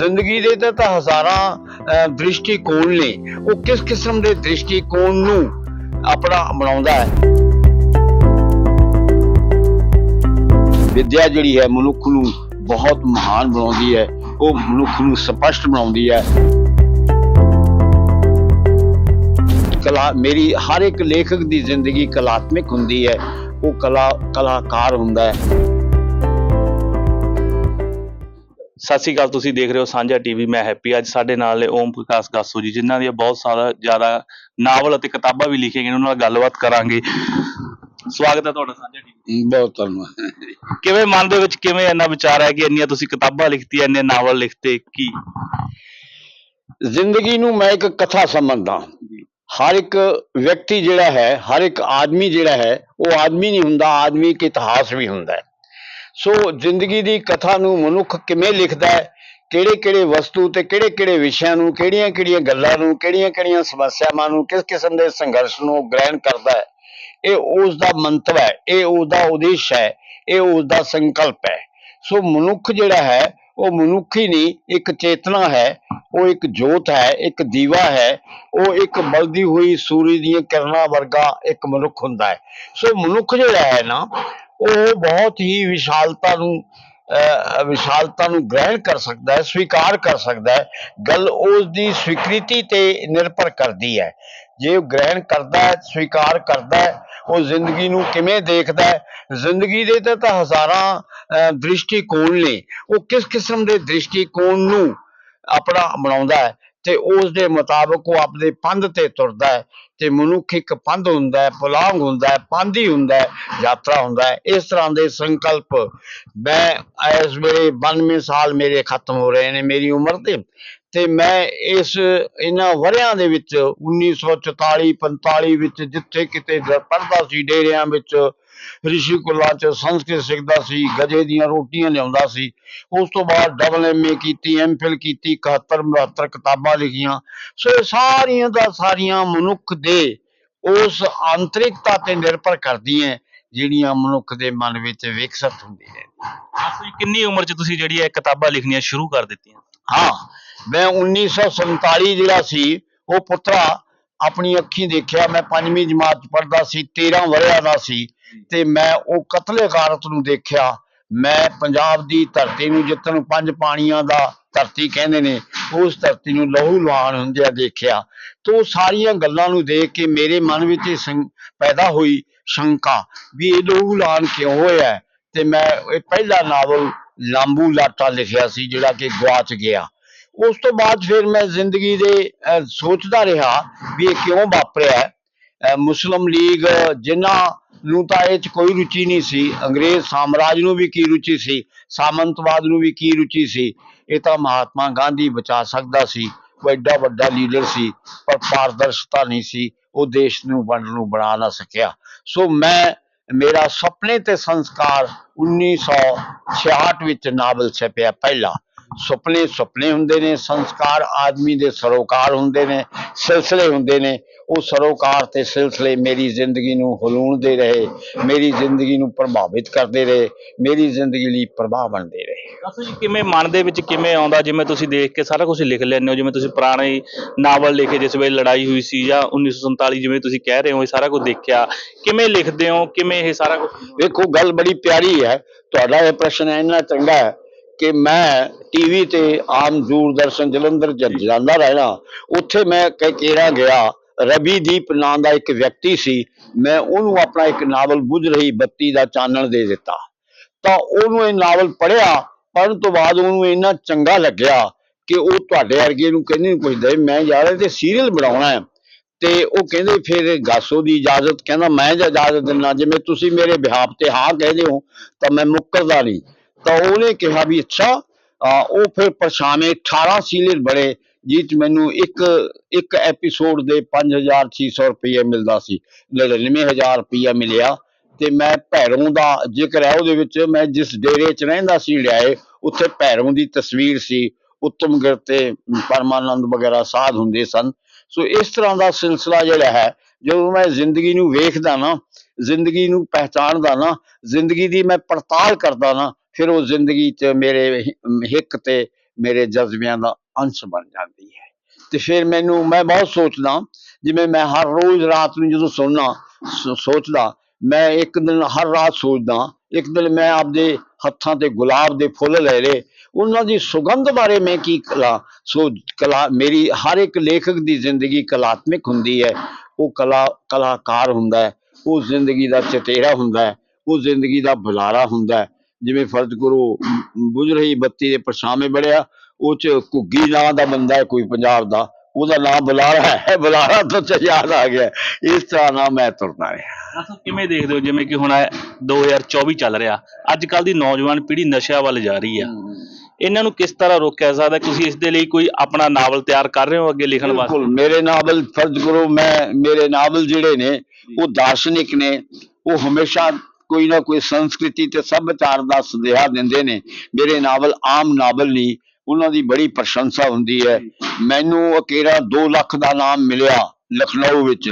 ਜ਼ਿੰਦਗੀ ਦੇ ਤਾਂ- ਤਾਂ ਹਜ਼ਾਰਾਂ ਦ੍ਰਿਸ਼ਟੀਕੋਣ ਨੇ। ਉਹ ਕਿਸ ਕਿਸਮ ਦੇ ਦ੍ਰਿਸ਼ਟੀਕੋਣ ਨੂੰ ਆਪਣਾ ਬਣਾਉਂਦਾ ਹੈ? ਵਿਦਿਆ ਜਿਹੜੀ ਹੈ, ਮਨੁੱਖ ਨੂੰ ਬਹੁਤ ਮਹਾਨ ਬਣਾਉਂਦੀ ਹੈ। ਉਹ ਮਨੁੱਖ ਨੂੰ ਸਪਸ਼ਟ ਬਣਾਉਂਦੀ ਹੈ। ਕਲਾ, ਮੇਰੀ ਹਰ ਇੱਕ ਲੇਖਕ ਦੀ ਜ਼ਿੰਦਗੀ ਕਲਾਤਮਿਕ ਹੁੰਦੀ ਹੈ। ਉਹ ਕਲਾ ਕਲਾਕਾਰ ਹੁੰਦਾ ਹੈ। ਸਤਿ ਸ਼੍ਰੀ ਅਕਾਲ ਤੁਸੀਂ ਦੇਖ ਰਹੇ ਹੋ ਸਾਂਝਾ ਟੀਵੀ ਮੈਂ ਹੈਪੀ। ਅੱਜ ਸਾਡੇ ਨਾਲ ਨੇ ਓਮ ਪ੍ਰਕਾਸ਼ ਗਾਸੂ ਜੀ ਜਿਨ੍ਹਾਂ ਦੀਆਂ ਬਹੁਤ ਸਾਰਾ ਜ਼ਿਆਦਾ ਨਾਵਲ ਅਤੇ ਕਿਤਾਬਾਂ ਵੀ ਲਿਖੀਆਂ ਗਈਆਂ ਉਹਨਾਂ ਨਾਲ ਗੱਲਬਾਤ ਕਰਾਂਗੇ। ਸਵਾਗਤ ਹੈ ਤੁਹਾਡਾ ਸਾਂਝਾ ਟੀਵੀ ਬਹੁਤ ਧੰਨਵਾਦ। ਕਿਵੇਂ ਮਨ ਦੇ ਵਿੱਚ ਕਿਵੇਂ ਇੰਨਾ ਵਿਚਾਰ ਹੈ ਕਿ ਇੰਨੀਆਂ ਤੁਸੀਂ ਕਿਤਾਬਾਂ ਲਿਖਤੀਆਂ ਇੰਨੇ ਨਾਵਲ ਲਿਖਤੇ ਕੀ? ਜ਼ਿੰਦਗੀ ਨੂੰ ਮੈਂ ਇੱਕ ਕਥਾ ਸਮਝਦਾ ਹਰ ਇੱਕ ਵਿਅਕਤੀ ਜਿਹੜਾ ਹੈ ਹਰ ਇੱਕ ਆਦਮੀ ਜਿਹੜਾ ਹੈ ਉਹ ਆਦਮੀ ਨਹੀਂ ਹੁੰਦਾ ਆਦਮੀ ਇੱਕ ਇਤਿਹਾਸ ਵੀ ਹੁੰਦਾ ਹੈ। ਸੋ ਜ਼ਿੰਦਗੀ ਦੀ ਕਥਾ ਨੂੰ ਮਨੁੱਖ ਕਿਵੇਂ ਲਿਖਦਾ ਹੈ ਕਿਹੜੇ ਕਿਹੜੇ ਵਸਤੂ ਤੇ ਕਿਹੜੇ ਕਿਹੜੇ ਵਿਸ਼ਿਆਂ ਨੂੰ ਕਿਹੜੀਆਂ ਕਿਹੜੀਆਂ ਗੱਲਾਂ ਨੂੰ ਕਿਹੜੀਆਂ ਕਿਹੜੀਆਂ ਸਮੱਸਿਆਵਾਂ ਨੂੰ ਕਿਸ ਕਿਸਮ ਦੇ ਸੰਘਰਸ਼ ਨੂੰ ਗ੍ਰਹਿਣ ਕਰਦਾ ਹੈ, ਇਹ ਉਸ ਦਾ ਮੰਤਵ ਹੈ, ਇਹ ਉਸ ਦਾ ਉਦੇਸ਼ ਹੈ, ਇਹ ਉਸ ਦਾ ਸੰਕਲਪ ਹੈ। ਸੋ ਮਨੁੱਖ ਜਿਹੜਾ ਹੈ, ਉਹ ਮਨੁੱਖ ਹੀ ਨਹੀਂ, ਇੱਕ ਚੇਤਨਾ ਹੈ, ਉਹ ਇੱਕ ਜੋਤ ਹੈ, ਇੱਕ ਦੀਵਾ ਹੈ, ਉਹ ਇੱਕ ਬਲਦੀ ਹੋਈ ਸੂਰਜ ਦੀਆਂ ਕਿਰਨਾਂ ਵਰਗਾ ਇੱਕ ਮਨੁੱਖ ਹੁੰਦਾ ਹੈ। ਸੋ ਮਨੁੱਖ ਜਿਹੜਾ ਹੈ ਨਾ ਉਹ ਬਹੁਤ ਹੀ ਵਿਸ਼ਾਲਤਾ ਨੂੰ ਅਹ, ਵਿਸ਼ਾਲਤਾ ਨੂੰ ਗ੍ਰਹਿਣ ਕਰ ਸਕਦਾ ਹੈ ਸਵੀਕਾਰ ਕਰ ਸਕਦਾ ਹੈ। ਗੱਲ ਉਸ ਦੀ ਸਵੀਕ੍ਰਿਤੀ ਤੇ ਨਿਰਭਰ ਕਰਦੀ ਹੈ। ਜੇ ਉਹ ਗ੍ਰਹਿਣ ਕਰਦਾ ਹੈ ਸਵੀਕਾਰ ਕਰਦਾ ਹੈ ਉਹ ਜ਼ਿੰਦਗੀ ਨੂੰ ਕਿਵੇਂ ਦੇਖਦਾ ਹੈ? ਜ਼ਿੰਦਗੀ ਦੇ ਤਾਂ- ਤਾਂ ਹਜ਼ਾਰਾਂ ਅਹ, ਦ੍ਰਿਸ਼ਟੀਕੋਣ ਨੇ। ਉਹ ਕਿਸ ਕਿਸਮ ਦੇ ਦ੍ਰਿਸ਼ਟੀਕੋਣ ਨੂੰ ਆਪਣਾ ਬਣਾਉਂਦਾ ਹੈ? ਤੇ ਉਸ ਦੇ ਮੁਤਾਬਕ ਉਹ ਆਪਣੇ ਪੰਧ ਤੇ ਤੁਰਦਾ ਹੈ ਤੇ ਮਨੁੱਖ ਇੱਕ ਪੰਧ ਹੁੰਦਾ ਹੈ, ਪੁਲਾਂਗ ਹੁੰਦਾ ਹੈ, ਪਾਂਧੀ ਹੁੰਦਾ ਹੈ, ਯਾਤਰਾ ਹੁੰਦਾ ਹੈ। ਇਸ ਤਰ੍ਹਾਂ ਦੇ ਸੰਕਲਪ ਮੈਂ ਇਸ ਵੇਲੇ 92 ਸਾਲ ਮੇਰੇ ਖਤਮ ਹੋ ਰਹੇ ਨੇ ਮੇਰੀ ਉਮਰ ਤੇ ਤੇ ਮੈਂ ਇਸ ਇਹਨਾਂ ਵਰਿਆਂ ਦੇ ਵਿੱਚ 1944 45 ਵਿੱਚ ਜਿੱਥੇ ਕਿਤੇ ਪੜਦਾ ਸੀ, ਡੇਰਿਆਂ ਵਿੱਚ ਰਿਸ਼ੀ ਕੁਲਾਂ ਚ ਸੰਸਕ੍ਰਿਤ ਸਿੱਖਦਾ ਸੀ ਗਜੇ ਦੀਆਂ ਰੋਟੀਆਂ ਲਿਆਉਂਦਾ ਸੀ। ਉਸ ਤੋਂ ਬਾਅਦ ਡਬਲ ਐਮਏ ਕੀਤੀ ਐਮਫਿਲ ਕੀਤੀ 71 72 ਕਿਤਾਬਾਂ ਲਿਖੀਆਂ। ਸੋ ਇਹ ਸਾਰੀਆਂ ਦਾ ਸਾਰੀਆਂ ਮਨੁੱਖ ਦੇ ਉਸ ਆਂਤਰਿਕਤਾ ਤੇ ਨਿਰਭਰ ਕਰਦੀਆਂ ਜਿਹੜੀਆਂ ਮਨੁੱਖ ਦੇ ਮਨ ਵਿੱਚ ਵਿਕਸਿਤ ਹੁੰਦੀਆਂ ਨੇ ਕਿੰਨੀ ਉਮਰ 'ਚ ਤੁਸੀਂ ਜਿਹੜੀ ਇਹ ਕਿਤਾਬਾਂ ਲਿਖਣੀਆਂ ਸ਼ੁਰੂ ਕਰ ਦਿੱਤੀਆਂ? ਹਾਂ ਮੈਂ 1947 ਜਿਹੜਾ ਸੀ ਉਹ ਪੁੱਤਰਾ ਆਪਣੀ ਅੱਖੀਂ ਦੇਖਿਆ, ਮੈਂ ਪੰਜਵੀਂ ਜਮਾਤ ਚ ਪੜ੍ਹਦਾ ਸੀ 13 ਵਰਿਆਂ ਦਾ ਸੀ ਤੇ ਮੈਂ ਉਹ ਕਤਲੇ ਗਾਰਤ ਨੂੰ ਦੇਖਿਆ। ਮੈਂ ਪੰਜਾਬ ਦੀ ਧਰਤੀ ਨੂੰ ਜਿੱਤਣ ਪੰਜ ਪਾਣੀਆਂ ਦਾ ਧਰਤੀ ਕਹਿੰਦੇ ਨੇ, ਉਸ ਧਰਤੀ ਨੂੰ ਲਹੂ ਲੁਹਾਨ ਹੁੰਦਿਆਂ ਦੇਖਿਆ। ਤੋ ਉਹ ਸਾਰੀਆਂ ਗੱਲਾਂ ਨੂੰ ਦੇਖ ਕੇ ਮੇਰੇ ਮਨ ਵਿੱਚ ਇਹ ਸ਼ੰ- ਪੈਦਾ ਹੋਈ ਸ਼ੰਕਾ ਵੀ ਇਹ ਲਹੂ ਲੁਹਾਨ ਕਿਉਂ ਹੋਇਆ ਤੇ ਮੈਂ ਇਹ ਪਹਿਲਾ ਨਾਵਲ ਲਾਂਬੂ ਲਾਟਾ ਲਿਖਿਆ ਸੀ, ਜਿਹੜਾ ਕਿ ਗਵਾਚ ਗਿਆ। ਉਸ ਤੋਂ ਬਾਅਦ ਫਿਰ ਮੈਂ ਜ਼ਿੰਦਗੀ ਦੇ ਸੋਚਦਾ ਰਿਹਾ ਵੀ ਇਹ ਕਿਉਂ ਵਾਪਰਿਆ ਮੁਸਲਿਮ ਲੀਗ ਜਿਨ੍ਹਾਂ ਨੂੰ ਤਾਂ ਇਹ ਚ ਕੋਈ ਰੁਚੀ ਨਹੀਂ ਸੀ, ਅੰਗਰੇਜ਼ ਸਾਮਰਾਜ ਨੂੰ ਵੀ ਕੀ ਰੁਚੀ ਸੀ, ਸਾਮੰਤਵਾਦ ਨੂੰ ਵੀ ਕੀ ਰੁਚੀ ਸੀ, ਇਹ ਤਾਂ ਮਹਾਤਮਾ ਗਾਂਧੀ ਬਚਾ ਸਕਦਾ ਸੀ ਉਹ ਐਡਾ ਵੱਡਾ ਲੀਡਰ ਸੀ, ਪਰ ਪਾਰਦਰਸ਼ਤਾ ਨਹੀਂ ਸੀ, ਉਹ ਦੇਸ਼ ਨੂੰ ਵੰਡ ਨੂੰ ਬਣਾ ਨਾ ਸਕਿਆ। ਸੋ ਮੈਂ, ਮੇਰਾ ਸੁਪਨੇ ਤੇ ਸੰਸਕਾਰ 1966 ਵਿੱਚ ਨਾਵਲ ਛਪਿਆ ਪਹਿਲਾ। ਸੁਪਨੇ ਸੁਪਨੇ ਹੁੰਦੇ ਨੇ ਸੰਸਕਾਰ ਆਦਮੀ ਦੇ ਸਰੋਕਾਰ ਹੁੰਦੇ ਨੇ ਸਿਲਸਿਲੇ ਹੁੰਦੇ ਨੇ। ਉਹ ਸਰੋਕਾਰ ਤੇ ਸਿਲਸਿਲੇ ਮੇਰੀ ਜ਼ਿੰਦਗੀ ਨੂੰ ਹਲੂਣਦੇ ਰਹੇ ਮੇਰੀ ਜ਼ਿੰਦਗੀ ਨੂੰ ਪ੍ਰਭਾਵਿਤ ਕਰਦੇ ਰਹੇ ਮੇਰੀ ਜ਼ਿੰਦਗੀ ਲਈ ਪ੍ਰਭਾਵ ਬਣਦੇ ਰਹੇ। ਗਾਸੂ ਜੀ ਕਿਵੇਂ ਮਨ ਦੇ ਵਿੱਚ ਕਿਵੇਂ ਆਉਂਦਾ? ਜਿਵੇਂ ਤੁਸੀਂ ਦੇਖ ਕੇ ਸਾਰਾ ਕੁਝ ਲਿਖ ਲੈਂਦੇ ਹੋ ਜਿਵੇਂ ਤੁਸੀਂ ਪੁਰਾਣੇ ਨਾਵਲ ਲਿਖੇ ਜਿਸ ਵੇਲੇ ਲੜਾਈ ਹੋਈ ਸੀ ਜਾਂ 1947 ਜਿਵੇਂ ਤੁਸੀਂ ਕਹਿ ਰਹੇ ਹੋ ਇਹ ਸਾਰਾ ਕੁਝ ਦੇਖਿਆ। ਕਿਵੇਂ ਲਿਖਦੇ ਹੋ? ਕਿਵੇਂ ਇਹ ਸਾਰਾ ਕੁਝ ਵੇਖੋ ਗੱਲ ਬੜੀ ਪਿਆਰੀ ਹੈ। ਤੁਹਾਡਾ ਇਹ ਪ੍ਰਸ਼ਨ ਇੰਨਾ ਚੰਗਾ ਹੈ ਕਿ ਮੈਂ ਟੀਵੀ ਤੇ ਆਮ ਦੂਰਦਰਸ਼ਨ ਜਲੰਧਰ ਜਾਂਦਾ ਰਹਿਣਾ ਉੱਥੇ ਮੈਂ ਕਈ ਕੇਰਾ ਗਿਆ। ਰਵੀਦੀਪ ਨਾਂ ਦਾ ਇੱਕ ਵਿਅਕਤੀ ਸੀ। ਮੈਂ ਉਹਨੂੰ ਆਪਣਾ ਇੱਕ ਨਾਵਲ ਬੁੱਝ ਰਹੀ ਬੱਤੀ ਦਾ ਚਾਨਣ ਦੇ ਦਿੱਤਾ। ਤਾਂ ਉਹਨੂੰ ਇਹ ਨਾਵਲ ਪੜ੍ਹਿਆ ਪੜ੍ਹਨ ਤੋਂ ਬਾਅਦ ਉਹਨੂੰ ਇੰਨਾ ਚੰਗਾ ਲੱਗਿਆ ਕਿ ਉਹ ਤੁਹਾਡੇ ਵਰਗੇ ਨੂੰ ਕਹਿੰਦੇ ਨੂੰ ਪੁੱਛਦਾ ਮੈਂ ਯਾਰ ਇਹ ਤੇ ਸੀਰੀਅਲ ਬਣਾਉਣਾ ਹੈ। ਤੇ ਉਹ ਕਹਿੰਦੇ ਫਿਰ ਗਾਸੋ ਦੀ ਇਜਾਜ਼ਤ ਕਹਿੰਦਾ ਮੈਂ ਜੇ ਇਜਾਜ਼ਤ ਦਿੰਦਾ ਜਿਵੇਂ ਤੁਸੀਂ ਮੇਰੇ ਬਿਹਾਫ ਤੇ ਹਾਂ ਕਹਿੰਦੇ ਹੋ ਤਾਂ ਮੈਂ ਮੁੱਕਰਦਾ ਨਹੀਂ। ਤਾਂ ਉਹਨੇ ਕਿਹਾ ਵੀ ਅੱਛਾ ਉਹ ਫਿਰ ਪਰਛਾਵੇਂ 18 ਸੀਰੀਅਲ ਬੜੇ ਜਿਹ 'ਚ ਮੈਨੂੰ ਇੱਕ ਇੱਕ ਐਪੀਸੋਡ ਦੇ 5600 ਰੁਪਏ ਮਿਲਦਾ ਸੀ 99000 ਰੁਪਇਆ ਮਿਲਿਆ, ਤੇ ਮੈਂ ਭੈਰੋਂ ਦਾ ਜ਼ਿਕਰ ਹੈ ਉਹਦੇ ਵਿੱਚ, ਮੈਂ ਜਿਸ ਡੇਰੇ 'ਚ ਰਹਿੰਦਾ ਸੀ, ਲਿਆਏ, ਉੱਥੇ ਭੈਰੋਂ ਦੀ ਤਸਵੀਰ ਸੀ, ਉੱਤਮ ਗਿਰ ਤੇ ਪਰਮਾਨੰਦ ਵਗੈਰਾ ਸਾਧ ਹੁੰਦੇ ਸਨ, ਸੋ ਇਸ ਤਰ੍ਹਾਂ ਦਾ ਸਿਲਸਿਲਾ ਜਿਹੜਾ ਹੈ, ਜਦੋਂ ਮੈਂ ਜ਼ਿੰਦਗੀ ਨੂੰ ਵੇਖਦਾ ਨਾ, ਜ਼ਿੰਦਗੀ ਨੂੰ ਪਹਿਚਾਣਦਾ ਨਾ, ਜ਼ਿੰਦਗੀ ਦੀ ਮੈਂ ਪੜਤਾਲ ਕਰਦਾ ਨਾ ਫਿਰ ਉਹ ਜ਼ਿੰਦਗੀ 'ਚ ਮੇਰੇ ਹਿੱਕ ਤੇ ਮੇਰੇ ਜਜ਼ਬਿਆਂ ਦਾ ਅੰਸ਼ ਬਣ ਜਾਂਦੀ ਹੈ। ਤੇ ਫਿਰ ਮੈਨੂੰ, ਮੈਂ ਬਹੁਤ ਸੋਚਦਾ, ਜਿਵੇਂ ਮੈਂ ਹਰ ਰੋਜ਼ ਰਾਤ ਨੂੰ ਜਦੋਂ ਸੌਣਾ ਸੋਚਦਾ, ਮੈਂ ਇੱਕ ਦਿਨ ਹਰ ਰਾਤ ਸੋਚਦਾ, ਇੱਕ ਦਿਨ ਮੈਂ ਆਪਦੇ ਹੱਥਾਂ ਤੇ ਗੁਲਾਬ ਦੇ ਫੁੱਲ ਲੈ ਲਏ, ਉਹਨਾਂ ਦੀ ਸੁਗੰਧ ਬਾਰੇ ਮੈਂ ਕੀ ਕਲਾ ਸੋ ਕਲਾ, ਮੇਰੀ ਹਰ ਇੱਕ ਲੇਖਕ ਦੀ ਜ਼ਿੰਦਗੀ ਕਲਾਤਮਿਕ ਹੁੰਦੀ ਹੈ। ਉਹ ਕਲਾ, ਕਲਾਕਾਰ ਹੁੰਦਾ ਹੈ, ਉਹ ਜ਼ਿੰਦਗੀ ਦਾ ਚਤੇਰਾ ਹੁੰਦਾ ਹੈ, ਉਹ ਜ਼ਿੰਦਗੀ ਦਾ ਬੁਲਾਰਾ ਹੁੰਦਾ ਹੈ। ਜਿਵੇਂ ਫਰਜ਼ ਕਰੋ ਬੁਝ ਰਹੀ ਬੱਤੀ ਦੇ ਪਰਛਾਵੇਂ ਬੜਿਆ ਉਹ ਚ ਘੁੱਗੀ ਨਾਂ ਦਾ ਬੰਦਾ ਹੈ ਕੋਈ ਪੰਜਾਬ ਦਾ ਉਹਦਾ ਨਾਮ ਬੁਲਾਰਾ ਹੈ ਬੁਲਾਰਾ ਤੋਂ ਚ ਯਾਦ ਆ ਗਿਆ। ਇਸ ਤਰ੍ਹਾਂ ਨਾਲ ਮੈਂ ਤੁਰਨਾ ਰਿਹਾ। ਦੱਸੋ ਕਿਵੇਂ ਦੇਖਦੇ ਹੋ ਜਿਵੇਂ ਕਿ ਹੁਣ ਇਹ 2024 ਚੱਲ ਰਿਹਾ ਅੱਜ ਕੱਲ ਦੀ ਨੌਜਵਾਨ ਪੀੜ੍ਹੀ ਨਸ਼ਿਆਂ ਵੱਲ ਜਾ ਰਹੀ ਆ ਇਹਨਾਂ ਨੂੰ ਕਿਸ ਤਰ੍ਹਾਂ ਰੋਕਿਆ ਸਕਦਾ ਤੁਸੀਂ ਇਸ ਦੇ ਲਈ ਕੋਈ ਆਪਣਾ ਨਾਵਲ ਤਿਆਰ ਕਰ ਰਹੇ ਹੋ ਅੱਗੇ ਲਿਖਣ ਵਾਸਤੇ? ਬਿਲਕੁਲ ਮੇਰੇ ਨਾਵਲ ਫਰਜ਼ ਕਰੋ ਮੈਂ ਮੇਰੇ ਨਾਵਲ ਜਿਹੜੇ ਨੇ ਉਹ ਦਾਰਸ਼ਨਿਕ ਨੇ ਉਹ ਹਮੇਸ਼ਾ ਕੋਈ ਨਾ ਕੋਈ ਸੰਸਕ੍ਰਿਤੀ ਤੇ ਸੱਭਿਆਚਾਰ ਦਾ ਸੁਨੇਹਾ ਦਿੰਦੇ ਨੇ। ਮੇਰੇ ਨਾਵਲ ਆਮ ਨਾਵਲ ਨਹੀਂ, ਉਹਨਾਂ ਦੀ ਬੜੀ ਪ੍ਰਸ਼ੰਸਾ ਹੁੰਦੀ ਹੈ। ਮੈਨੂੰ ਅਕੇਰਾ 2 ਲੱਖ ਦਾ ਨਾਮ ਮਿਲਿਆ ਲਖਨਊ ਵਿੱਚ।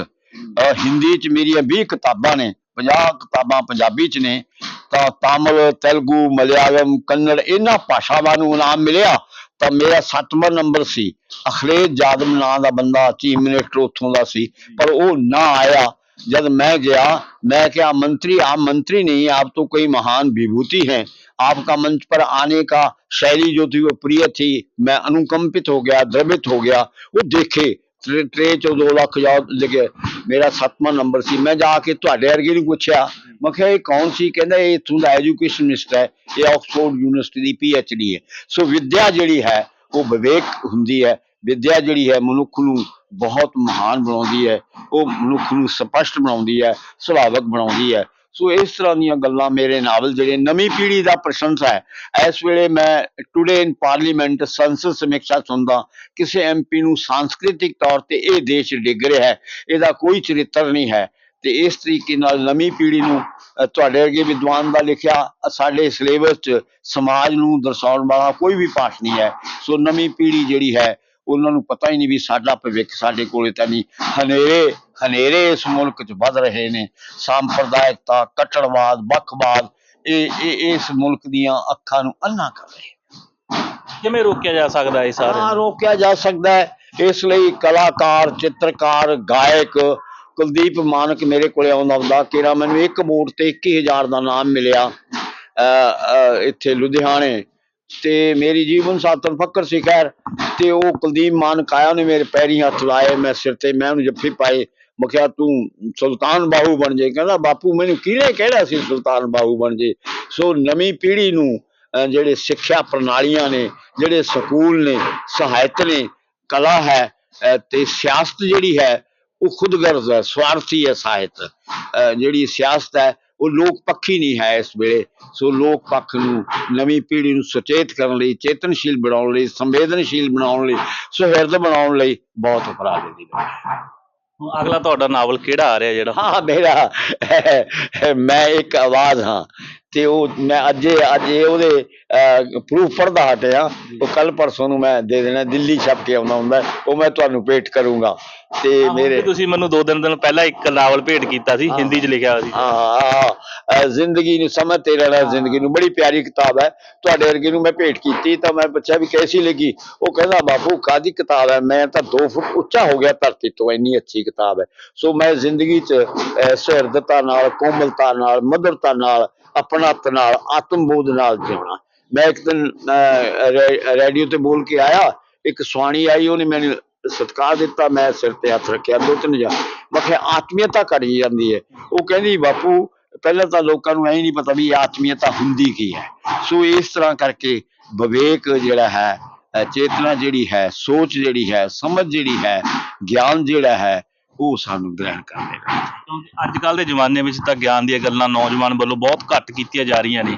ਹਿੰਦੀ ਚ ਮੇਰੀਆਂ 20 ਕਿਤਾਬਾਂ ਨੇ 50 ਕਿਤਾਬਾਂ ਪੰਜਾਬੀ ਚ ਨੇ। ਤਾਂ ਤਾਮਿਲ, ਤੇਲਗੂ, ਮਲਿਆਲਮ, ਕੰਨੜ ਇਹਨਾਂ ਭਾਸ਼ਾਵਾਂ ਨੂੰ ਇਨਾਮ ਮਿਲਿਆ ਤਾਂ ਮੇਰਾ 7ਵਾਂ ਨੰਬਰ ਸੀ। ਅਖਲੇਜ ਜਾਦਮ ਨਾਂ ਦਾ ਬੰਦਾ ਚੀਫ ਮਿਨਿਸਟਰ ਉੱਥੋਂ ਦਾ ਸੀ, ਪਰ ਉਹ ਨਾ ਆਇਆ। जब मैं गया मैं क्या मंत्री आप मंत्री नहीं आप तो कोई महान विभूति हैं आपका मंच पर आने का शैली जो थी वो प्रिय थी मैं अनुकंपित हो गया द्रवित हो गया वो देखे ट्रे ट्रे चो दो ਲੱਖ ਜਾ ਲਿਖੇ ਮੇਰਾ ਸੱਤਵਾਂ ਨੰਬਰ ਸੀ ਮੈਂ ਜਾ ਕੇ ਤੁਹਾਡੇ ਵਰਗੇ ਨੂੰ ਪੁੱਛਿਆ ਮੈਂ ਕਿਹਾ ਇਹ ਕੌਣ ਸੀ ਕਹਿੰਦਾ ਇਹ ਇੱਥੋਂ ਦਾ ਐਜੂਕੇਸ਼ਨ ਮਿਨਿਸਟਰ ਹੈ ਇਹ ਆਕਸਫੋਰਡ ਯੂਨੀਵਰਸਿਟੀ ਦੀ ਪੀ ਐਚ ਡੀ ਹੈ ਸੋ ਵਿਦਿਆ ਜਿਹੜੀ ਹੈ ਉਹ ਵਿਵੇਕ ਹੁੰਦੀ ਹੈ ਵਿੱਦਿਆ ਜਿਹੜੀ ਹੈ ਮਨੁੱਖ ਨੂੰ ਬਹੁਤ ਮਹਾਨ ਬਣਾਉਂਦੀ ਹੈ। ਉਹ ਮਨੁੱਖ ਨੂੰ ਸਪਸ਼ਟ ਬਣਾਉਂਦੀ ਹੈ, ਸੁਭਾਵਕ ਬਣਾਉਂਦੀ ਹੈ। ਸੋ ਇਸ ਤਰ੍ਹਾਂ ਦੀਆਂ ਗੱਲਾਂ ਮੇਰੇ ਨਾਵਲ ਜਿਹੜੇ ਨਵੀਂ ਪੀੜ੍ਹੀ ਦਾ ਪ੍ਰਸ਼ੰਸਾ ਹੈ। ਇਸ ਵੇਲੇ ਮੈਂ ਟੁਡੇ ਇਨ ਪਾਰਲੀਮੈਂਟ ਸੰਸਦ ਸਮੀਖਿਆ ਸੁਣਦਾ ਕਿਸੇ ਐਮਪੀ ਨੂੰ ਸੰਸਕ੍ਰਿਤਿਕ ਤੌਰ ਤੇ ਇਹ ਦੇਸ਼ ਡਿੱਗ ਰਿਹਾ ਹੈ, ਇਹਦਾ ਕੋਈ ਚਰਿੱਤਰ ਨਹੀਂ ਹੈ। ਤੇ ਇਸ ਤਰੀਕੇ ਨਾਲ ਨਵੀਂ ਪੀੜ੍ਹੀ ਨੂੰ ਤੁਹਾਡੇ ਵਰਗੇ ਵਿਦਵਾਨ ਦਾ ਲਿਖਿਆ ਸਾਡੇ ਸਿਲੇਬਸ 'ਚ ਸਮਾਜ ਨੂੰ ਦਰਸਾਉਣ ਵਾਲਾ ਕੋਈ ਵੀ ਪਾਠ ਨਹੀਂ ਹੈ। ਸੋ ਨਵੀਂ ਪੀੜ੍ਹੀ ਜਿਹੜੀ ਹੈ ਉਹਨਾਂ ਨੂੰ ਪਤਾ ਹੀ ਨਹੀਂ ਵੀ ਸਾਡਾ ਭਵਿੱਖ ਸਾਡੇ ਕੋਲੇ ਤਾਂ ਨਹੀਂ। ਹਨੇਰੇ ਹਨੇਰੇ ਇਸ ਮੁਲਕ 'ਚ ਵੱਧ ਰਹੇ ਨੇ। ਸਾਂਪਰਦਾਇਕਤਾ ਕੱਟੜਵਾਦ ਵੱਖਵਾਦ ਇਹ ਇਹ ਇਸ ਮੁਲਕ ਦੀਆਂ ਅੱਖਾਂ ਨੂੰ ਅੰਨਾ ਕਰ ਰਹੇ ਕਿਵੇਂ ਰੋਕਿਆ ਜਾ ਸਕਦਾ ਇਹ ਸਾਰੇ? ਹਾਂ ਰੋਕਿਆ ਜਾ ਸਕਦਾ ਹੈ। ਇਸ ਲਈ ਕਲਾਕਾਰ ਚਿੱਤਰਕਾਰ ਗਾਇਕ ਕੁਲਦੀਪ ਮਾਨਕ ਮੇਰੇ ਕੋਲੇ ਆਉਂਦਾ ਹੁੰਦਾ। ਕਿਰਾ ਮੈਨੂੰ ਇੱਕ ਵੋਟ ਤੇ 21000 ਦਾ ਨਾਮ ਮਿਲਿਆ। ਇੱਥੇ ਲੁਧਿਆਣੇ ਤੇ ਮੇਰੀ ਜੀਵਨ ਸਾਥਣ ਫੱਕਰ ਸੀ ਖੈਰ। ਤੇ ਉਹ ਕੁਲਦੀਪ ਮਾਨ ਕਾਇਆ ਨੇ ਮੇਰੇ ਪੈਰੀ ਹੱਥ ਲਾਏ ਮੈਂ ਸਿਰ ਤੇ ਮੈਂ ਉਹਨੂੰ ਜੱਫੀ ਪਾਏ ਮੈਂ ਕਿਹਾ ਤੂੰ ਸੁਲਤਾਨ ਬਾਹੂ ਬਣ ਜੇ। ਕਹਿੰਦਾ ਬਾਪੂ ਮੈਨੂੰ ਕਿਹਨੇ ਕਿਹੜਾ ਸੀ ਸੁਲਤਾਨ ਬਾਹੂ ਬਣ ਜੇ? ਸੋ ਨਵੀਂ ਪੀੜ੍ਹੀ ਨੂੰ ਅ, ਜਿਹੜੇ ਸਿੱਖਿਆ ਪ੍ਰਣਾਲੀਆਂ ਨੇ ਜਿਹੜੇ ਸਕੂਲ ਨੇ ਸਹਾਇਤ ਨੇ ਕਲਾ ਹੈ ਤੇ ਸਿਆਸਤ ਜਿਹੜੀ ਹੈ ਉਹ ਖੁਦਗਰਜ਼ ਹੈ ਸਵਾਰਥੀ ਹੈ ਸਾਹਿਤ। ਅ, ਜਿਹੜੀ ਸਿਆਸਤ ਹੈ ਉਹ ਲੋਕ ਪੱਖੀ ਨਹੀਂ ਹੈ ਇਸ ਵੇਲੇ। ਸੋ ਲੋਕ ਪੱਖ ਨੂੰ ਨਵੀਂ ਪੀੜ੍ਹੀ ਨੂੰ ਸੁਚੇਤ ਕਰਨ ਲਈ ਚੇਤਨਸ਼ੀਲ ਬਣਾਉਣ ਲਈ ਸੰਵੇਦਨਸ਼ੀਲ ਬਣਾਉਣ ਲਈ ਸੁਹਿਰਦ ਬਣਾਉਣ ਲਈ ਬਹੁਤ ਉਪਰਾਲੇ ਦੀ ਲੋੜ ਹੈ ਅਗਲਾ ਤੁਹਾਡਾ ਨਾਵਲ ਕਿਹੜਾ ਆ ਰਿਹਾ ਜਿਹੜਾ? ਹਾਂ ਮੇਰਾ ਮੈਂ ਇੱਕ ਆਵਾਜ਼ ਹਾਂ। ਤੇ ਉਹ ਮੈਂ ਅੱਜ ਅੱਜ ਉਹਦੇ ਪ੍ਰੂਫ ਪੜਦਾ ਹਟਿਆ ਉਹ ਕੱਲ ਪਰਸੋਂ ਨੂੰ ਮੈਂ ਦੇ ਦੇਣਾ ਦਿੱਲੀ ਛਪ ਕੇ ਆਉਣਾ ਹੁੰਦਾ ਉਹ ਮੈਂ ਤੁਹਾਨੂੰ ਭੇਟ ਕਰੂੰਗਾ। ਤੇ ਮੇਰੇ ਤੁਸੀਂ ਮੈਨੂੰ ਦੋ ਦਿਨ ਦਿਨ ਪਹਿਲਾਂ ਇੱਕ ਨਾਵਲ ਭੇਟ ਕੀਤਾ ਸੀ। ਹਿੰਦੀ 'ਚ ਲਿਖਿਆ ਹੋਇਆ ਸੀ। ਹਾਂ ਜ਼ਿੰਦਗੀ ਨੂੰ ਸਮਝਤੇ ਰਹਿਣਾ ਜ਼ਿੰਦਗੀ ਨੂੰ। ਬੜੀ ਪਿਆਰੀ ਕਿਤਾਬ ਹੈ। ਤੁਹਾਡੇ ਵਰਗੇ ਨੂੰ ਮੈਂ ਭੇਟ ਕੀਤੀ ਤਾਂ ਮੈਂ ਪੁੱਛਿਆ ਵੀ ਕੈਸੀ ਲੱਗੀ? ਉਹ ਕਹਿੰਦਾ ਬਾਪੂ ਕਾਦੀ ਕਿਤਾਬ ਹੈ? ਮੈਂ ਤਾਂ 2 ਫੁੱਟ ਉੱਚਾ ਹੋ ਗਿਆ ਧਰਤੀ ਤੋਂ ਇੰਨੀ ਅੱਛੀ ਕਿਤਾਬ ਹੈ। ਸੋ ਮੈਂ ਜ਼ਿੰਦਗੀ 'ਚ ਸੁਹਿਰਦਤਾ ਨਾਲ ਕੋਮਲਤਾ ਨਾਲ ਮਧੁਰਤਾ ਨਾਲ ਆਪਣਤ ਨਾਲ, ਆਤਮ ਬੋਧ ਨਾਲ ਜਿਉਣਾ ਮੈਂ ਇੱਕ ਦਿਨ ਰੇਡੀਓ ਤੇ ਬੋਲ ਕੇ ਆਇਆ, ਇੱਕ ਸੁਆਣੀ ਆਈ, ਉਹਨੇ ਮੈਨੂੰ ਸਤਿਕਾਰ ਦਿੱਤਾ, ਮੈਂ ਸਿਰ ਤੇ ਹੱਥ ਰੱਖਿਆ, ਦੋ ਤਿੰਨ ਜਾ। ਮੈਂ ਕਿਹਾ, ਆਤਮੀਅਤਾ ਕਰੀ ਜਾਂਦੀ ਹੈ। ਉਹ ਕਹਿੰਦੀ, ਬਾਪੂ, ਪਹਿਲਾਂ ਤਾਂ ਲੋਕਾਂ ਨੂੰ ਐ ਨਹੀਂ ਪਤਾ ਵੀ ਇਹ ਆਤਮੀਅਤਾ ਹੁੰਦੀ ਕੀ ਹੈ। ਸੋ ਇਸ ਤਰ੍ਹਾਂ ਕਰਕੇ ਵਿਵੇਕ ਜਿਹੜਾ ਹੈ ਚੇਤਨਾ ਜਿਹੜੀ ਹੈ, ਸੋਚ ਜਿਹੜੀ ਹੈ, ਸਮਝ ਜਿਹੜੀ ਹੈ, ਗਿਆਨ ਜਿਹੜਾ ਹੈ ਉਹ ਸਾਨੂੰ ਗ੍ਰਹਿਣ ਕਰਨੇ ਪੈਂਦਾ ਕਿਉਂਕਿ ਅੱਜ ਕੱਲ ਦੇ ਜ਼ਮਾਨੇ ਵਿੱਚ ਤਾਂ ਗਿਆਨ ਦੀਆਂ ਗੱਲਾਂ ਨੌਜਵਾਨ ਵੱਲੋਂ ਬਹੁਤ ਘੱਟ ਕੀਤੀਆਂ ਜਾ ਰਹੀਆਂ ਨੇ।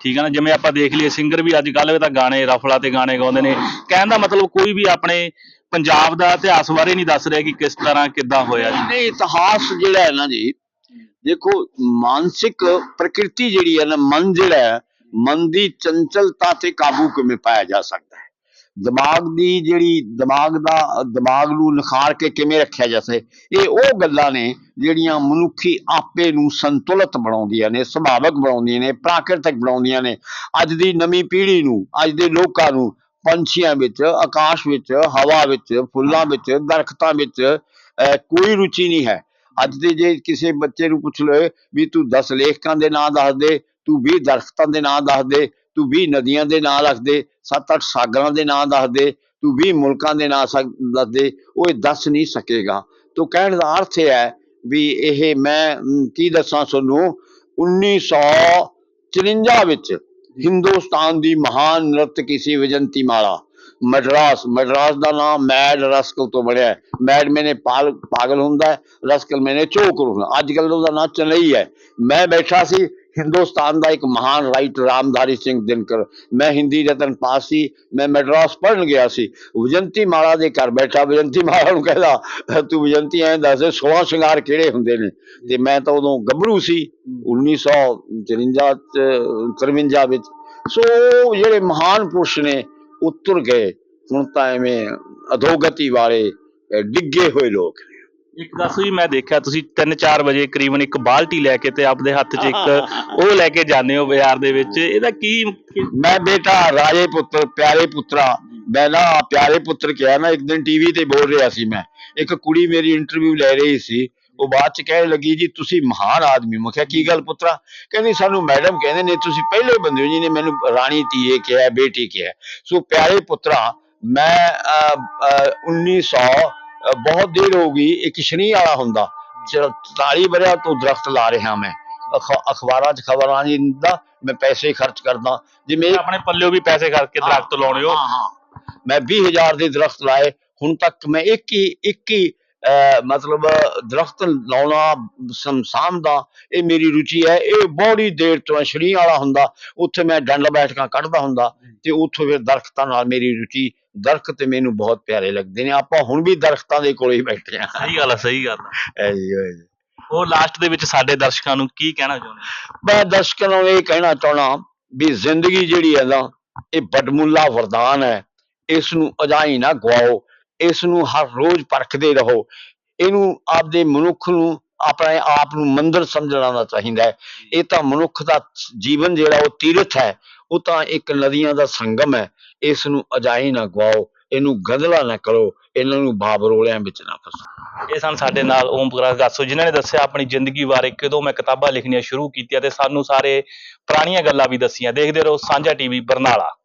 ਠੀਕ ਹੈ ਨਾ? ਜਿਵੇਂ ਆਪਾਂ ਦੇਖ ਲਈਏ ਸਿੰਗਰ ਵੀ ਅੱਜ ਕੱਲ ਤਾਂ ਗਾਣੇ ਰਫਲਾ ਤੇ ਗਾਣੇ ਗਾਉਂਦੇ ਨੇ। ਕਹਿਣ ਦਾ ਮਤਲਬ ਕੋਈ ਵੀ ਆਪਣੇ ਪੰਜਾਬ ਦਾ ਇਤਿਹਾਸ ਬਾਰੇ ਨਹੀਂ ਦੱਸ ਰਿਹਾ ਕਿ ਕਿਸ ਤਰ੍ਹਾਂ ਕਿੱਦਾਂ ਹੋਇਆ ਜੀ। ਨਹੀਂ ਇਤਿਹਾਸ ਜਿਹੜਾ ਹੈ ਨਾ ਜੀ ਦੇਖੋ ਮਾਨਸਿਕ ਪ੍ਰਕਿਰਤੀ ਜਿਹੜੀ ਹੈ ਨਾ ਮਨ ਜਿਹੜਾ ਹੈ ਮਨ ਦੀ ਚੰਚਲਤਾ ਤੇ ਕਾਬੂ ਕਿਵੇਂ ਪਾਇਆ ਜਾ ਸਕਦਾ ਹੈ? ਦਿਮਾਗ ਦੀ ਜਿਹੜੀ ਦਿਮਾਗ ਦਾ ਦਿਮਾਗ ਨੂੰ ਨਿਖਾਰ ਕੇ ਕਿਵੇਂ ਰੱਖਿਆ ਜਾ ਸਕੇ ਇਹ ਉਹ ਗੱਲਾਂ ਨੇ ਜਿਹੜੀਆਂ ਮਨੁੱਖੀ ਆਪੇ ਨੂੰ ਸੰਤੁਲਿਤ ਬਣਾਉਂਦੀਆਂ ਨੇ ਸੁਭਾਵਕ ਬਣਾਉਂਦੀਆਂ ਨੇ ਪ੍ਰਾਕਿਰਤਿਕ ਬਣਾਉਂਦੀਆਂ ਨੇ। ਅੱਜ ਦੀ ਨਵੀਂ ਪੀੜ੍ਹੀ ਨੂੰ ਅੱਜ ਦੇ ਲੋਕਾਂ ਨੂੰ ਪੰਛੀਆਂ ਵਿੱਚ ਆਕਾਸ਼ ਵਿੱਚ ਹਵਾ ਵਿੱਚ ਫੁੱਲਾਂ ਵਿੱਚ ਦਰਖਤਾਂ ਵਿੱਚ ਅਹ, ਕੋਈ ਰੁਚੀ ਨਹੀਂ ਹੈ। ਅੱਜ ਦੇ ਜੇ ਕਿਸੇ ਬੱਚੇ ਨੂੰ ਪੁੱਛ ਲਏ ਵੀ ਤੂੰ 10 ਲੇਖਕਾਂ ਦੇ ਨਾਂ ਦੱਸ ਦੇ ਤੂੰ 20 ਦਰਖਤਾਂ ਦੇ ਨਾਂ ਦੱਸ ਦੇ ਤੂੰ 20 ਨਦੀਆਂ ਦੇ ਨਾਂ ਰੱਖ ਦੇ 7-8 ਸਾਗਰਾਂ ਦੇ ਨਾਂ ਦੱਸ ਦੇ, ਤੂੰ 20 ਮੁਲਕਾਂ ਦੇ ਨਾਂ ਸਕ- ਦੱਸ ਦੇ, ਉਹ ਇਹ ਦੱਸ ਨਹੀਂ ਸਕੇਗਾ। ਤੋ ਕਹਿਣ ਦਾ ਅਰਥ ਇਹ ਹੈ ਵੀ ਇਹ ਮੈਂ ਕੀ ਦੱਸਾਂ ਤੁਹਾਨੂੰ? 1954 ਵਿੱਚ ਹਿੰਦੁਸਤਾਨ ਦੀ ਮਹਾਨ ਨਰਤਕੀ ਸੀ? ਵਿਜੰਤੀ ਮਾਲਾ। ਮਦਰਾਸ ਮਦਰਾਸ ਦਾ ਨਾਮ ਮੈਡ ਰਸਕਲ ਤੋਂ ਬਣਿਆ ਹੈ। ਮੈਡ ਮੈਨੇ ਪਾਲ, ਪਾਗਲ ਹੁੰਦਾ ਹੈ, ਰਸਕਲ ਮੈਨੇ ਚੋਕਰ ਹੁੰਦਾ ਅੱਜ ਕੱਲ੍ਹ ਉਹਦਾ ਨਾਂ ਚਨਈ ਹੈ। ਮੈਂ ਬੈਠਾ ਸੀ ਹਿੰਦੁਸਤਾਨ ਦਾ ਇੱਕ ਮਹਾਨ ਰਾਈਟਰ ਰਾਮਧਾਰੀ ਸਿੰਘ ਦਿਨਕਰ। ਮੈਂ ਹਿੰਦੀ ਰਤਨ ਪਾਸ ਸੀ, ਮੈਂ ਮੈਡਰਾਸ ਪੜ੍ਹਨ ਗਿਆ ਸੀ। ਵਿਜੰਤੀ ਮਾਲਾ ਦੇ ਘਰ ਬੈਠਾ, ਵਿਜੰਤੀ ਮਾਲਾ ਨੂੰ ਕਹਿੰਦਾ, ਤੂੰ ਵਿਜੰਤੀ ਐਂ ਦੱਸ, ਸੋਹਾਂ ਸ਼ਿੰਗਾਰ ਕਿਹੜੇ ਹੁੰਦੇ ਨੇ? ਤੇ ਮੈਂ ਤਾਂ ਉਦੋਂ ਗੱਭਰੂ ਸੀ 1954 ਚ 53 ਵਿੱਚ। ਸੋ ਜਿਹੜੇ ਮਹਾਨ ਪੁਰਸ਼ ਨੇ, ਉਤਰ ਗਏ। ਹੁਣ ਤਾਂ ਐਵੇਂ ਅਧੋਗਤੀ ਵਾਲੇ ਡਿੱਗੇ ਹੋਏ ਲੋਕ ਨੇ। ਇੱਕ ਦੱਸੋ ਜੀ ਮੈਂ ਦੇਖਿਆ ਤੁਸੀਂ 3-4 ਵਜੇ ਕਰੀਬਨ ਇੱਕ ਬਾਲਟੀ ਲੈ ਕੇ ਤੇ ਆਪਦੇ ਹੱਥ 'ਚ ਇੱਕ ਉਹ ਲੈ ਕੇ ਜਾਂਦੇ ਹੋ ਬਾਜ਼ਾਰ ਦੇ ਵਿੱਚ। ਇਹਦਾ ਕੀ ਮੈਂ ਬੇਟਾ ਰਾਜੇ ਪੁੱਤਰ ਪਿਆਰੇ ਪੁੱਤਰਾ ਮੈਂ ਨਾ ਪਿਆਰੇ ਪੁੱਤਰ ਕਿਹਾ ਨਾ ਇੱਕ ਦਿਨ ਟੀਵੀ ਤੇ ਬੋਲ ਰਿਹਾ ਸੀ ਮੈਂ। ਇੱਕ ਕੁੜੀ ਮੇਰੀ ਇੰਟਰਵਿਊ ਲੈ ਰਹੀ ਸੀ ਉਹ ਬਾਅਦ ਚ ਕਹਿਣ ਲੱਗੀ ਜੀ ਤੁਸੀਂ ਮਹਾਨ ਆਦਮੀ ਮੈਂ ਕਿਹਾ ਕੀ ਗੱਲ ਪੁੱਤਰਾ? ਕਹਿੰਦੀ ਸਾਨੂੰ ਮੈਡਮ ਕਹਿੰਦੇ ਨੇ ਤੁਸੀਂ ਪਹਿਲੇ ਬੰਦੇ ਹੋ ਜਿਹਨੇ ਮੈਨੂੰ ਰਾਣੀ ਧੀਏ ਕਿਹਾ ਬੇਟੀ ਕਿਹਾ। ਸੋ ਪਿਆਰੇ ਪੁੱਤਰਾ ਮੈਂ ਅਹ, ਅਹ, 1900 ਅਹ, ਬਹੁਤ ਦੇਰ ਹੋ ਗਈ ਇੱਕ ਸ਼ਨੀ ਵਾਲਾ ਹੁੰਦਾ। 40 ਵਰਿਆਂ ਤੋਂ ਦਰਖਤ ਲਾ ਰਿਹਾ ਮੈਂ। ਅਖ- ਅਖਬਾਰਾਂ 'ਚ ਖਬਰਾਂ ਨਹੀਂ ਦਿੰਦਾ ਮੈਂ ਪੈਸੇ ਖਰਚ ਕਰਦਾ। ਜਿਵੇਂ ਇੱਕ ਆਪਣੇ ਪੱਲਿਓ ਵੀ ਪੈਸੇ ਕਰਕੇ ਦਰਖਤ ਲਾਉਣੇ ਹੋ। ਹਾਂ ਹਾਂ। ਮੈਂ 20000 ਦੇ ਦਰਖਤ ਲਾਏ ਹੁਣ ਤੱਕ ਮੈਂ ਇੱਕ ਹੀ ਇੱਕ ਹੀ ਮਤਲਬ ਦਰਖਤ ਲਾਉਣਾ ਸੰਸਾਮ ਦਾ ਇਹ ਮੇਰੀ ਰੁਚੀ ਹੈ। ਇਹ ਬੜੀ ਦੇਰ ਤੋਂ ਸ਼ਰੀ ਵਾਲਾ ਹੁੰਦਾ ਉੱਥੇ ਮੈਂ ਡੰਡ ਬੈਠਕਾਂ ਕੱਢਦਾ ਹੁੰਦਾ ਤੇ ਉੱਥੋਂ ਫਿਰ ਦਰਖਤਾਂ ਨਾਲ ਮੇਰੀ ਰੁਚੀ ਦਰਖਤ ਮੈਨੂੰ ਬਹੁਤ ਪਿਆਰੇ ਲੱਗਦੇ ਨੇ। ਆਪਾਂ ਹੁਣ ਵੀ ਦਰਖਤਾਂ ਦੇ ਕੋਲੇ ਹੀ ਬੈਠੇ ਆ ਸਹੀ ਗੱਲ ਹੈ ਸਹੀ ਗੱਲ ਹੈ ਐ ਜੀ ਐ ਜੀ। ਉਹ ਲਾਸਟ ਦੇ ਵਿੱਚ ਸਾਡੇ ਦਰਸ਼ਕਾਂ ਨੂੰ ਕੀ ਕਹਿਣਾ ਚਾਹੁੰਦੇ? ਮੈਂ ਦਰਸ਼ਕਾਂ ਨੂੰ ਇਹ ਕਹਿਣਾ ਚਾਹਣਾ ਵੀ ਜ਼ਿੰਦਗੀ ਜਿਹੜੀ ਹੈ ਨਾ ਇਹ ਬਦਮੁੱਲਾ ਵਰਦਾਨ ਹੈ। ਇਸ ਨੂੰ ਅਜਾਈ ਨਾ ਗਵਾਓ ਇਸ ਨੂੰ ਹਰ ਰੋਜ਼ ਪਰਖਦੇ ਰਹੋ। ਇਹਨੂੰ ਆਪਦੇ ਮਨੁੱਖ ਨੂੰ ਆਪਣੇ ਆਪ ਨੂੰ ਮੰਦਰ ਸਮਝਣਾ ਚਾਹੀਦਾ ਹੈ। ਇਹ ਤਾਂ ਮਨੁੱਖ ਦਾ ਜੀਵਨ ਜਿਹੜਾ ਉਹ ਤੀਰਥ ਹੈ, ਉਹ ਤਾਂ ਇੱਕ ਨਦੀਆਂ ਦਾ ਸੰਗਮ ਹੈ। ਇਸ ਨੂੰ ਅਜਾਈ ਨਾ ਗਵਾਓ, ਇਹਨੂੰ ਗੰਧਲਾ ਨਾ ਕਰੋ, ਇਹਨਾਂ ਨੂੰ ਬਾਬਰੋਲਿਆਂ ਵਿੱਚ ਨਾ ਫਸੋ। ਇਹ ਸਨ ਸਾਡੇ ਨਾਲ ਓਮ ਪ੍ਰਕਾਸ਼ ਗਾਸੋ ਜਿਨ੍ਹਾਂ ਨੇ ਦੱਸਿਆ ਆਪਣੀ ਜ਼ਿੰਦਗੀ ਬਾਰੇ ਕਦੋਂ ਮੈਂ ਕਿਤਾਬਾਂ ਲਿਖਣੀਆਂ ਸ਼ੁਰੂ ਕੀਤੀਆਂ ਤੇ ਸਾਨੂੰ ਸਾਰੇ ਪੁਰਾਣੀਆਂ ਗੱਲਾਂ ਵੀ ਦੱਸੀਆਂ। ਦੇਖਦੇ ਰਹੋ ਸਾਂਝਾ ਟੀਵੀ ਬਰਨਾਲਾ।